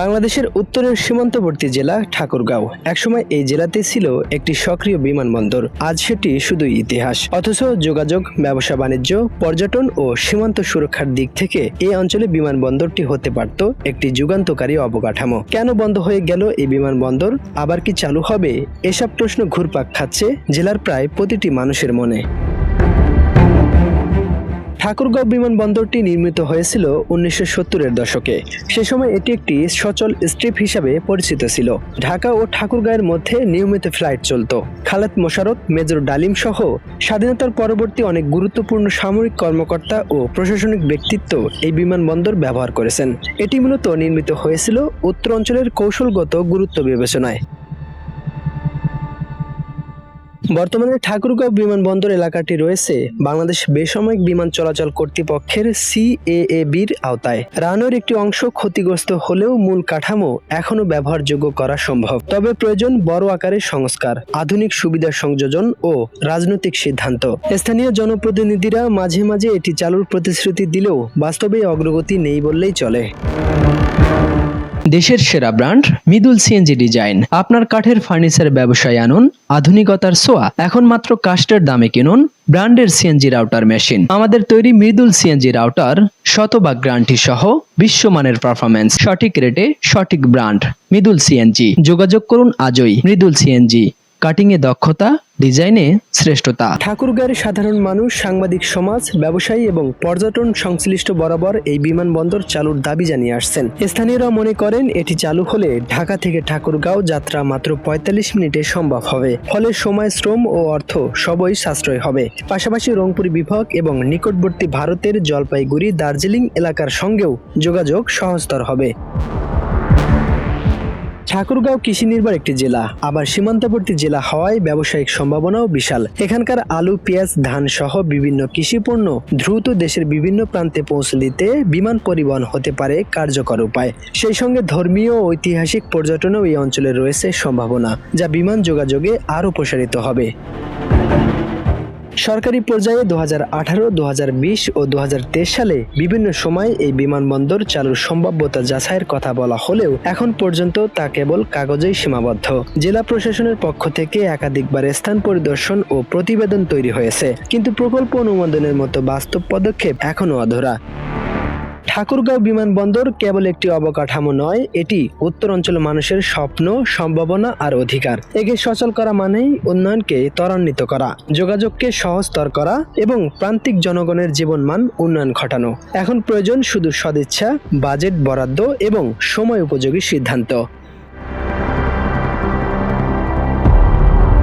বাংলাদেশের উত্তরের সীমান্তবর্তী জেলা ঠাকুরগাঁও। একসময় এই জেলাতে ছিল একটি সক্রিয় বিমানবন্দর। আজ সেটি শুধুই ইতিহাস। অথচ যোগাযোগ, ব্যবসা বাণিজ্য, পর্যটন ও সীমান্ত সুরক্ষার দিক থেকে এই অঞ্চলে বিমানবন্দরটি হতে পারত একটি যুগান্তকারী অবকাঠামো। কেন বন্ধ হয়ে গেল এই বিমানবন্দর? আবার কি চালু হবে? এসব প্রশ্ন ঘুরপাক খাচ্ছে জেলার প্রায় প্রতিটি মানুষের মনে। ঠাকুরগাঁও বিমানবন্দরটি নির্মিত হয়েছিল উনিশশো সত্তরের দশকে। সে সময় এটি একটি সচল স্ট্রিপ হিসাবে পরিচিত ছিল। ঢাকা ও ঠাকুরগাঁয়ের মধ্যে নিয়মিত ফ্লাইট চলত। খালেদ মোশারত মেজর ডালিম সহ স্বাধীনতার পরবর্তী অনেক গুরুত্বপূর্ণ সামরিক কর্মকর্তা ও প্রশাসনিক ব্যক্তিত্ব এই বিমানবন্দর ব্যবহার করেছেন। এটি মূলত নির্মিত হয়েছিল উত্তর অঞ্চলের কৌশলগত গুরুত্ব বিবেচনায়। বর্তমানে ঠাকুরগাঁও বিমানবন্দর এলাকাটি রয়েছে বাংলাদেশ বেসামরিক বিমান চলাচল কর্তৃপক্ষের সিএএবির আওতায়। রানওয়ের একটি অংশ ক্ষতিগ্রস্ত হলেও মূল কাঠামো এখনও ব্যবহারযোগ্য করা সম্ভব। তবে প্রয়োজন বড় আকারের সংস্কার, আধুনিক সুবিধা সংযোজন ও রাজনৈতিক সিদ্ধান্ত। স্থানীয় জনপ্রতিনিধিরা মাঝে মাঝে এটি চালুর প্রতিশ্রুতি দিলেও বাস্তবে অগ্রগতি নেই বললেই চলে। দেশের সেরা ব্র্যান্ড মৃদুল সিএনজি ডিজাইন। আপনার কাঠের ফার্নিচার ব্যবসায় আনুন, আধুনিকতার সোয়া এখন মাত্র কাস্টের দামে কিনুন ব্র্যান্ডের সিএনজি রাউটার মেশিন। আমাদের তৈরি মৃদুল সিএনজি রাউটার শতভাগ গ্রান্টি সহ বিশ্বমানের পারফরমেন্স সঠিক রেটে সঠিক ব্র্যান্ড, মৃদুল সিএনজি যোগাযোগ করুন আজই, মৃদুল সিএনজি কাটিং এ দক্ষতা, ডিজাইনে শ্রেষ্ঠতা। ঠাকুরগাঁয়ের সাধারণ মানুষ, সাংবাদিক সমাজ, ব্যবসায়ী এবং পর্যটন সংশ্লিষ্ট বরাবর এই বিমানবন্দর চালুর দাবি জানিয়ে আসছেন। স্থানীয়রা মনে করেন এটি চালু হলে ঢাকা থেকে ঠাকুরগাঁও যাত্রা মাত্র পঁয়তাল্লিশ মিনিটে সম্ভব হবে। ফলে সময়, শ্রম ও অর্থ সবই সাশ্রয় হবে। পাশাপাশি রংপুর বিভাগ এবং নিকটবর্তী ভারতের জলপাইগুড়ি, দার্জিলিং এলাকার সঙ্গেও যোগাযোগ সহজতর হবে। ঠাকুরগাঁও কৃষি নির্ভর একটি জেলা। আবার সীমান্তবর্তী জেলা হওয়ায় ব্যবসায়িক সম্ভাবনাও বিশাল। এখানকার আলু, পেঁয়াজ, ধান সহ বিভিন্ন কৃষি পণ্য দ্রুত দেশের বিভিন্ন প্রান্তে পৌঁছে দিতে বিমান পরিবহন হতে পারে কার্যকর উপায়। সেই সঙ্গে ধর্মীয় ও ঐতিহাসিক পর্যটনেও এই অঞ্চলে রয়েছে সম্ভাবনা, যা বিমান যোগাযোগে আরও প্রসারিত হবে। সরকারি পর্যায়ে দু হাজার আঠারো দু হাজার বিশ ও দু হাজার তেইশ সালে বিভিন্ন সময় এই বিমানবন্দর চালুর সম্ভাব্যতা যাচাইয়ের কথা বলা হলেও এখন পর্যন্ত তা কেবল কাগজেই সীমাবদ্ধ। জেলা প্রশাসনের পক্ষ থেকে একাধিকবার স্থান পরিদর্শন ও প্রতিবেদন তৈরি হয়েছে। কিন্তু প্রকল্প অনুমোদনের মতো বাস্তব পদক্ষেপ এখনও অধরা। ঠাকুরগাঁও বিমানবন্দর কেবল একটি অবকাঠামো নয়, এটি উত্তর অঞ্চল মানুষের স্বপ্ন, সম্ভাবনা আর অধিকার। একে সচল করা মানেই উন্নয়নকে ত্বরান্বিত করা, যোগাযোগকে সহজতর করা এবং প্রান্তিক জনগণের জীবনমান উন্নয়ন ঘটানো। এখন প্রয়োজন শুধু সদিচ্ছা, বাজেট বরাদ্দ এবং সময় উপযোগী সিদ্ধান্ত।